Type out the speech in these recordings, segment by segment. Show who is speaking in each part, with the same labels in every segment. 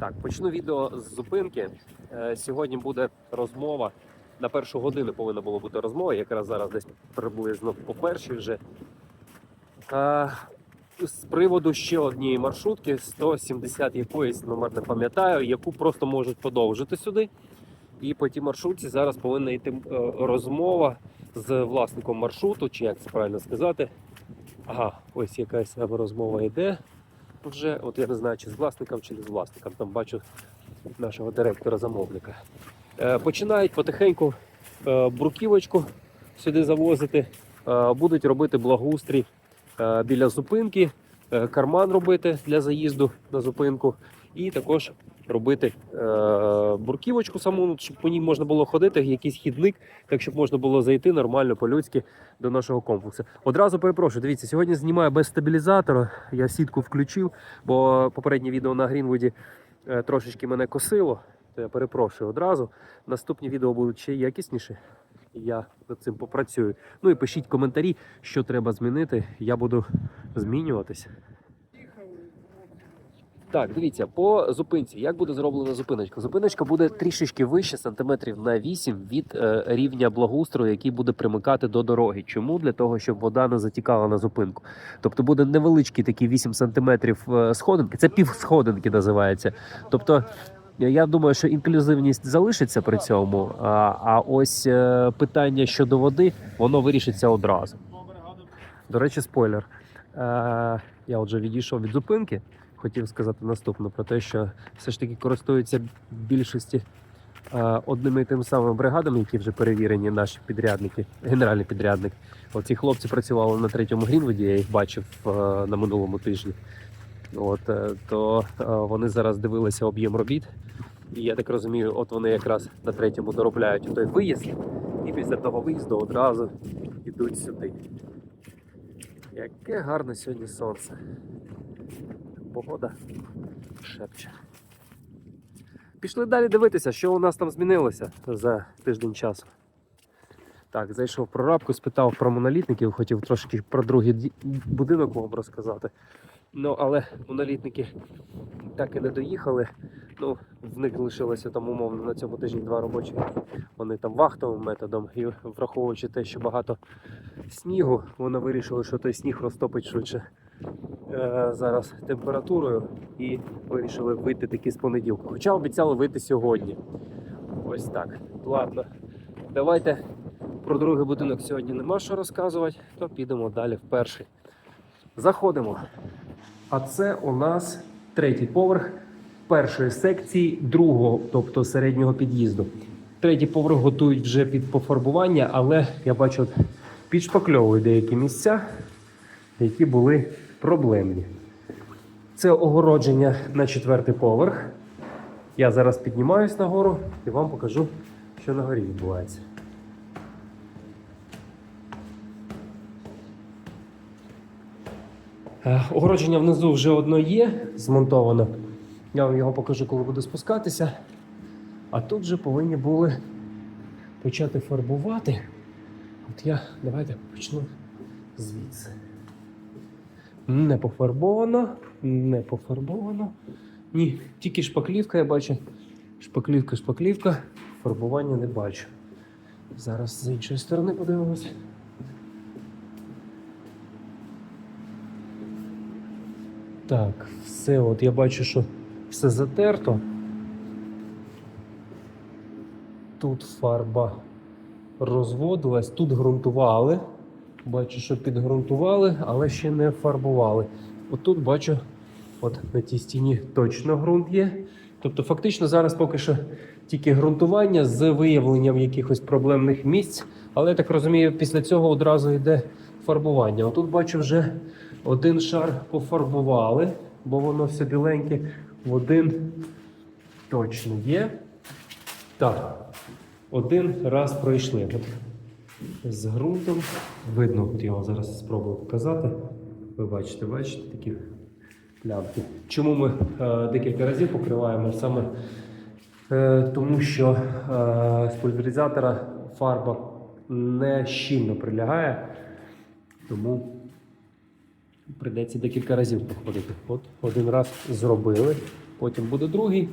Speaker 1: Так, почну відео з зупинки. Е, Сьогодні буде розмова. На першу годину повинна була бути розмова, якраз зараз десь приблизно по першій вже. Е, З приводу ще однієї маршрутки, 170 якоїсь, номер не пам'ятаю, яку просто можуть подовжити сюди. І по тій маршрутці зараз повинна йти е, розмова з власником маршруту, чи як це правильно сказати. Ага, ось якась розмова йде вже, от я не знаю, чи з власником, чи не з власником. Там бачу нашого директора замовника. Е, починають потихеньку е, бруківочку сюди завозити, е, будуть робити благоустрій біля зупинки, карман робити для заїзду на зупинку, і також робити е, бурківочку саму, ну, щоб по ній можна було ходити, якийсь хідник, так щоб можна було зайти нормально по-людськи до нашого комплексу. Одразу перепрошую, дивіться, сьогодні знімаю без стабілізатора. Я сітку включив, бо попереднє відео на Грінвуді е, трошечки мене косило. То я перепрошую одразу. Наступні відео будуть ще якісніші. Я над цим попрацюю. Ну і пишіть коментарі, що треба змінити. Я буду змінюватись. Так, дивіться, по зупинці. Як буде зроблена зупиночка? Зупиночка буде трішечки вище, сантиметрів на 8 від е, рівня благоустрою, який буде примикати до дороги. Чому? Для того, щоб вода не затікала на зупинку. Тобто буде невеличкий такий 8 сантиметрів е, сходинки. Це пів сходинки називається. Тобто. Я думаю, що інклюзивність залишиться при цьому. А, а ось е, питання щодо води, воно вирішиться одразу. До речі, спойлер. Е, я отже відійшов від зупинки. Хотів сказати наступне про те, що все ж таки користуються більшості е, одними і тим самими бригадами, які вже перевірені, наші підрядники, генеральний підрядник. Оці хлопці працювали на третьому Грінвуді, я їх бачив е, на минулому тижні. От, е, то вони зараз дивилися об'єм робіт. І я так розумію, от вони якраз на третьому доробляють той виїзд, і після того виїзду одразу йдуть сюди. Яке гарне сьогодні сонце. Погода шепче. Пішли далі дивитися, що у нас там змінилося за тиждень часу. Так, зайшов в прорабку, спитав про монолітників, хотів трошки про другий будинок вам розказати. Ну, але монолітники так і не доїхали. Ну, в них лишилося там умовно на цьому тижні два робочі. Вони там вахтовим методом. І враховуючи те, що багато снігу, вони вирішили, що той сніг розтопить швидше зараз температурою і вирішили вийти таки з понеділка. Хоча обіцяли вийти сьогодні. Ось так. Ладно. Давайте про другий будинок сьогодні нема що розказувати, то підемо далі в перший. Заходимо. А це у нас третій поверх першої секції другого, тобто середнього під'їзду. Третій поверх готують вже під пофарбування, але я бачу, підшпакльовують деякі місця, які були проблемні. Це огородження на четвертий поверх. Я зараз піднімаюсь нагору і вам покажу, що на горі відбувається. Е, Огородження внизу вже одно є, змонтовано. Я вам його покажу, коли буду спускатися. А тут вже повинні були почати фарбувати. От я давайте почну звідси. Не пофарбовано, не пофарбовано. Ні, тільки шпаклівка я бачу. Шпаклівка, шпаклівка. Фарбування не бачу. Зараз з іншої сторони подивимося. Так, все, от я бачу, що все затерто. Тут фарба розводилась, тут ґрунтували. Бачу, що підґрунтували, але ще не фарбували. Отут бачу, от на тій стіні точно ґрунт є. Тобто, фактично зараз поки що тільки ґрунтування з виявленням якихось проблемних місць. Але я так розумію, після цього одразу йде фарбування. Отут бачу вже один шар пофарбували, бо воно все біленьке. В один точно є. Так, один раз пройшли. З ґрунтом видно, от я вам зараз спробую показати. Ви бачите, бачите такі плямки. Чому ми е, декілька разів покриваємо? Саме е, тому, що е, з пульверизатора фарба не щільно прилягає, тому прийдеться декілька разів походити. От один раз зробили, потім буде другий.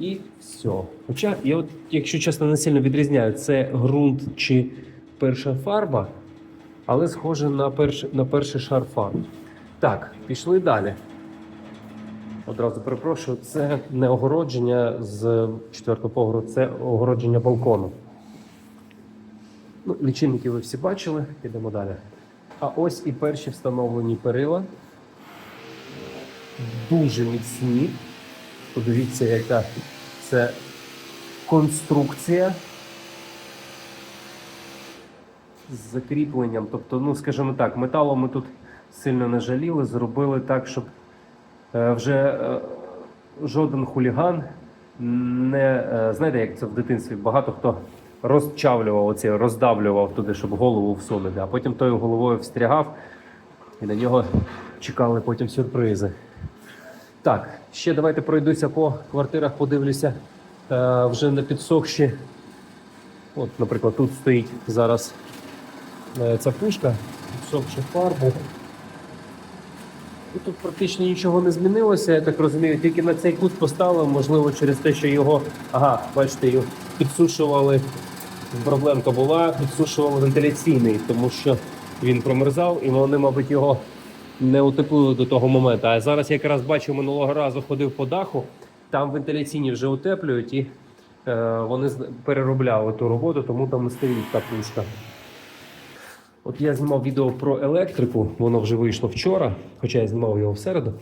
Speaker 1: І все. Хоча я, от, якщо чесно, не сильно відрізняю, це ґрунт чи перша фарба, але схоже на перший, на перший шар фарби. Так, пішли далі. Одразу перепрошую, це не огородження з четвертого поверху, це огородження балкону. Ну, лічильники ви всі бачили, підемо далі. А ось і перші встановлені перила. Дуже міцні. Подивіться, яка це конструкція з закріпленням. Тобто, ну, скажімо так, металом ми тут сильно не жаліли, зробили так, щоб е, вже е, жоден хуліган не е, знаєте, як це в дитинстві багато хто розчавлював оці, роздавлював туди, щоб голову всунути, а потім тою головою встрягав і на нього чекали потім сюрпризи. Так, ще давайте пройдуся по квартирах, подивлюся вже на підсохші. От, наприклад, тут стоїть зараз ця пушка, підсохши фарбу. І тут практично нічого не змінилося, я так розумію, тільки на цей кут поставили, можливо, через те, що його, ага, бачите, його підсушували. Проблемка була, підсушували вентиляційний, тому що він промерзав і вони, мабуть, його не утеплили до того моменту. А зараз якраз бачу, минулого разу ходив по даху, там вентиляційні вже утеплюють і е, вони переробляли ту роботу, тому там не стоїть та пушка. От я знімав відео про електрику, воно вже вийшло вчора, хоча я знімав його в середу.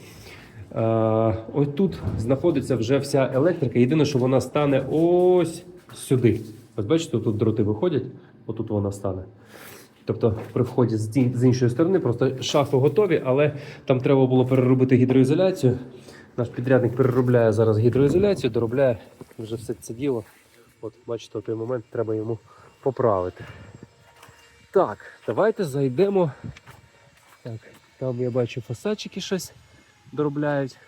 Speaker 1: Е, ось тут знаходиться вже вся електрика. Єдине, що вона стане ось сюди. Ось бачите, тут дроти виходять, отут вона стане. Тобто при вході з, іншої сторони, просто шафи готові, але там треба було переробити гідроізоляцію. Наш підрядник переробляє зараз гідроізоляцію, доробляє вже все це діло. От бачите, той момент треба йому поправити. Так, давайте зайдемо. Так, там я бачу фасадчики щось доробляють.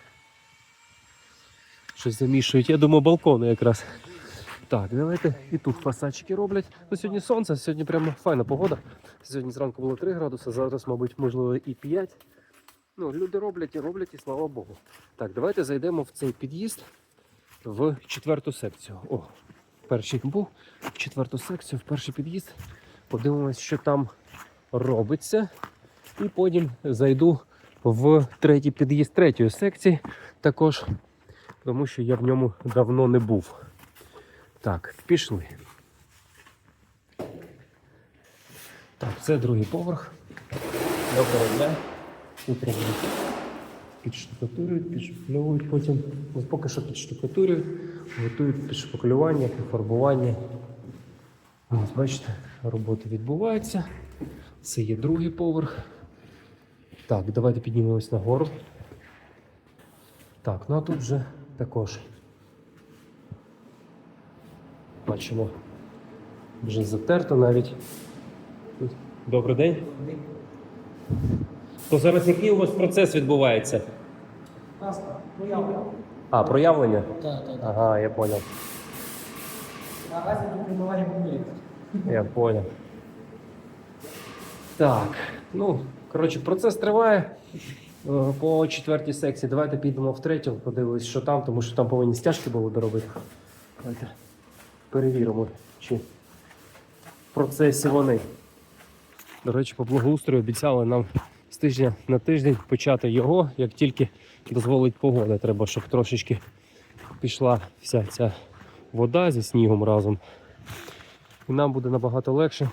Speaker 1: Щось замішують. Я думаю, балкони якраз. Так, давайте і тут фасадчики роблять. Ну, сьогодні сонце, сьогодні прямо файна погода. Сьогодні зранку було 3 градуси, зараз, мабуть, можливо, і 5. Ну, люди роблять і роблять, і слава Богу. Так, давайте зайдемо в цей під'їзд в четверту секцію. О, перший був в четверту секцію, в перший під'їзд. Подивимось, що там робиться. І потім зайду в третій під'їзд третьої секції також, тому що я в ньому давно не був. Так, пішли. Так, це другий поверх. Доброго дня. Тут підштукатурюють, підшпакльовують потім. Ось поки що підштукатурюють, готують підшпаклювання, пофарбування. Ось бачите, роботи відбуваються. Це є другий поверх. Так, давайте піднімемось нагору. Так, ну а тут вже також бачимо вже затерто навіть. Добрий день. То зараз який у вас процес відбувається?
Speaker 2: Проявлення.
Speaker 1: А, проявлення?
Speaker 2: Так, так.
Speaker 1: Ага, я понял.
Speaker 2: Наразі до прибування буде.
Speaker 1: Я понял. Так, ну, коротше, процес триває е, по четвертій секції. Давайте підемо в третю, подивимось, що там, тому що там повинні стяжки були доробити. Давайте перевіримо, чи в процесі вони. До речі, по благоустрою обіцяли нам з тижня на тиждень почати його, як тільки дозволить погода. Треба, щоб трошечки пішла вся ця вода зі снігом разом. І нам буде набагато легше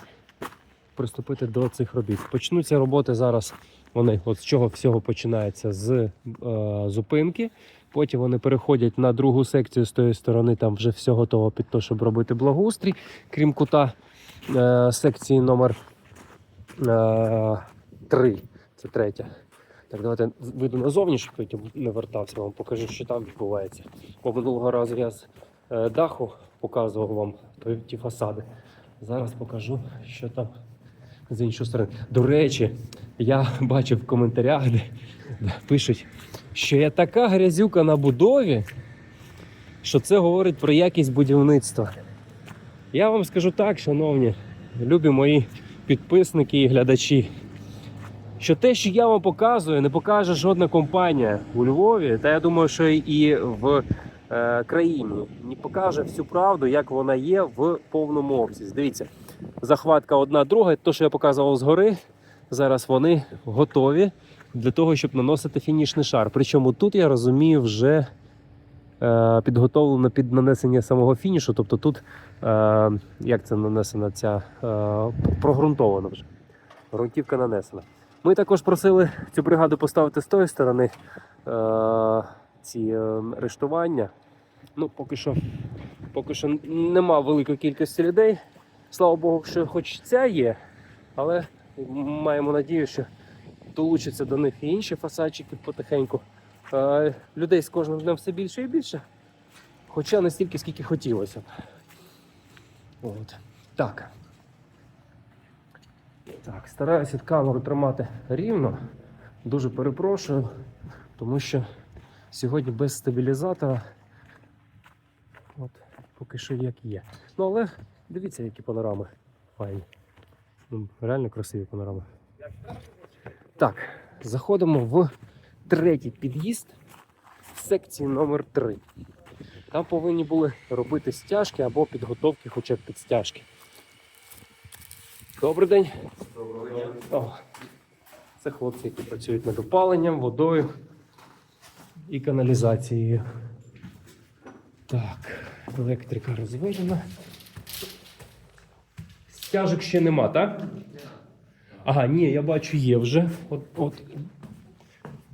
Speaker 1: приступити до цих робіт. Почнуться роботи зараз. Вони от з чого всього починається з е, зупинки. Потім вони переходять на другу секцію з тої сторони, там вже все готово під те, щоб робити благоустрій, крім кута е, секції номер е, 3. Це третя. Так, давайте вийду назовні, щоб потім не вертався, вам покажу, що там відбувається. Бо минулого разу я з е, даху показував вам ті фасади. Зараз покажу, що там з іншої сторони. До речі, я бачив в коментарях, де, де пишуть, що я така грязюка на будові, що це говорить про якість будівництва. Я вам скажу так, шановні, любі мої підписники і глядачі. що те, що я вам показую, не покаже жодна компанія у Львові, та я думаю, що і в країні не покаже всю правду, як вона є в повному обсязі. Дивіться, захватка одна друга, то, що я показував згори, зараз вони готові для того, щоб наносити фінішний шар. Причому тут я розумію вже е, підготовлено під нанесення самого фінішу. Тобто тут, е, як це нанесена ця е, прогрунтовано вже. Грунтівка нанесена. Ми також просили цю бригаду поставити з тої сторони е, ці е, рештування. Ну, поки що, поки що нема великої кількості людей. Слава Богу, що хоч ця є, але маємо надію, що долучаться до них і інші фасадчики потихеньку. Е, людей з кожним днем все більше і більше. Хоча не стільки, скільки хотілося. От. Так. Так, стараюся камеру тримати рівно. Дуже перепрошую, тому що сьогодні без стабілізатора. От, поки що як є. Ну але дивіться, які панорами файні. Ну, реально красиві панорами. Так, заходимо в третій під'їзд секції номер 3 Там повинні були робити стяжки або підготовки хоча б під стяжки. Добрий день. О, це хлопці, які працюють над опаленням, водою і каналізацією. Так, електрика розведена. Стяжок ще нема, так? Ага, ні, я бачу, є вже. От, от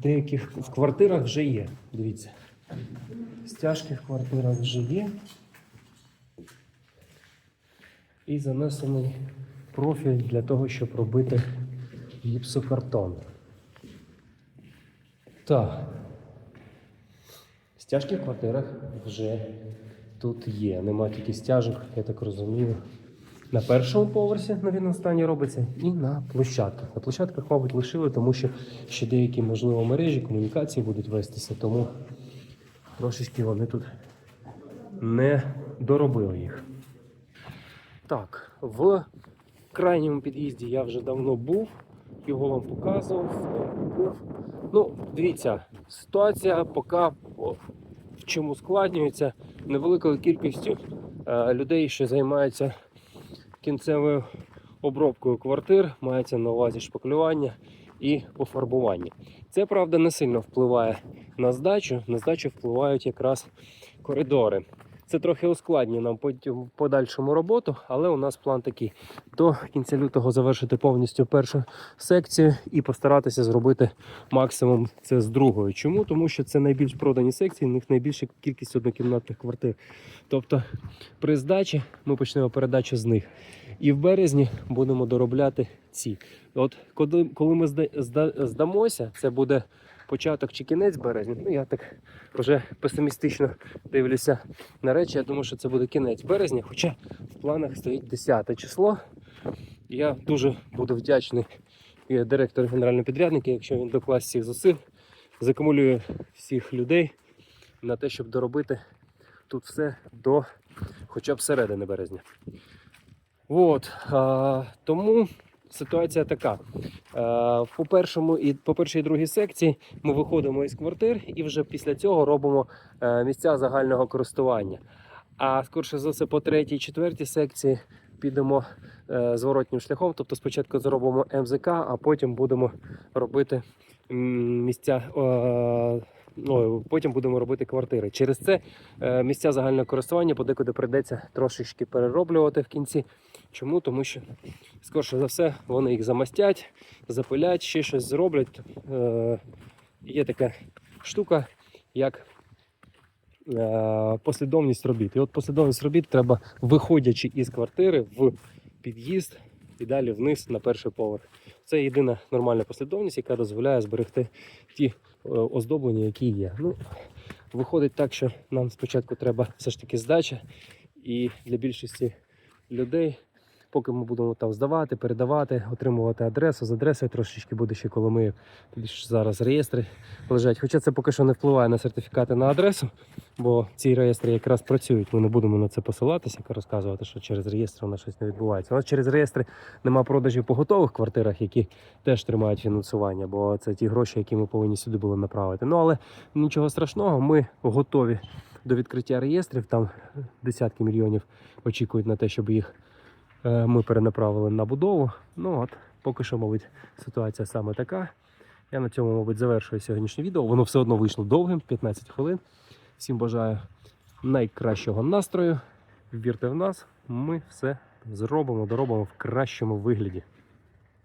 Speaker 1: деяких в квартирах вже є. Дивіться. Стяжки в квартирах вже є. І занесений профіль для того, щоб робити гіпсокартон. Так. Стяжки в квартирах вже тут є. Нема тільки стяжок, я так розумію. На першому поверсі на вінностані робиться і на площадках. На площадках, мабуть, лишили, тому що ще деякі, можливо, мережі комунікації будуть вестися, тому трошечки вони тут не доробили їх. Так, в крайньому під'їзді я вже давно був, його вам показував. Ну, дивіться, ситуація поки о, ускладнюється невеликою кількістю е, людей, що займаються кінцевою обробкою квартир, мається на увазі шпаклювання і пофарбування. Це правда не сильно впливає на здачу. На здачу впливають якраз коридори. Це трохи ускладнює нам потім подальшому роботу, але у нас план такий: до кінця лютого завершити повністю першу секцію і постаратися зробити максимум це з другою. Чому? Тому що це найбільш продані секції, в них найбільша кількість однокімнатних квартир. Тобто при здачі ми почнемо передачу з них. І в березні будемо доробляти ці. От коли, коли ми зда, зда, здамося, це буде початок чи кінець березня. Ну я так вже песимістично дивлюся на речі. Я думаю, що це буде кінець березня, хоча в планах стоїть 10 число. Я дуже буду вдячний директору генерального підрядника, якщо він докласть всіх зусиль, закумулює всіх людей на те, щоб доробити тут все до хоча б середини березня. От, а, тому ситуація така. Е, По першому і по першій і другій секції ми виходимо із квартир і вже після цього робимо е, місця загального користування. А скорше за все, по третій, четвертій секції підемо е, зворотнім шляхом. Тобто спочатку зробимо МЗК, а потім будемо робити місця. Ну, потім будемо робити квартири. Через це місця загального користування подекуди прийдеться трошечки перероблювати в кінці. Чому? Тому що, скорше за все, вони їх замастять, запилять, ще щось зроблять. Е, є така штука, як е, послідовність робіт. І от послідовність робіт треба, виходячи із квартири в під'їзд і далі вниз на перший поверх. Це єдина нормальна послідовність, яка дозволяє зберегти ті е, оздоблення, які є. Ну, виходить так, що нам спочатку треба все ж таки здача, і для більшості людей поки ми будемо там здавати, передавати, отримувати адресу. З адресою трошечки буде ще. Тобі ж зараз реєстри лежать. Хоча це поки що не впливає на сертифікати на адресу, бо ці реєстри якраз працюють. Ми не будемо на це посилатися, розказувати, що через реєстри у нас щось не відбувається. У нас через реєстри нема продажів по готових квартирах, які теж тримають фінансування, бо це ті гроші, які ми повинні сюди були направити. Ну але нічого страшного, ми готові до відкриття реєстрів. Там десятки мільйонів очікують на те, щоб їх ми перенаправили на будову. Ну от поки що, мабуть, ситуація саме така. Я на цьому, мабуть, завершую сьогоднішнє відео. Воно все одно вийшло довгим, 15 хвилин. Всім бажаю найкращого настрою. Вірте в нас, ми все зробимо, доробимо в кращому вигляді.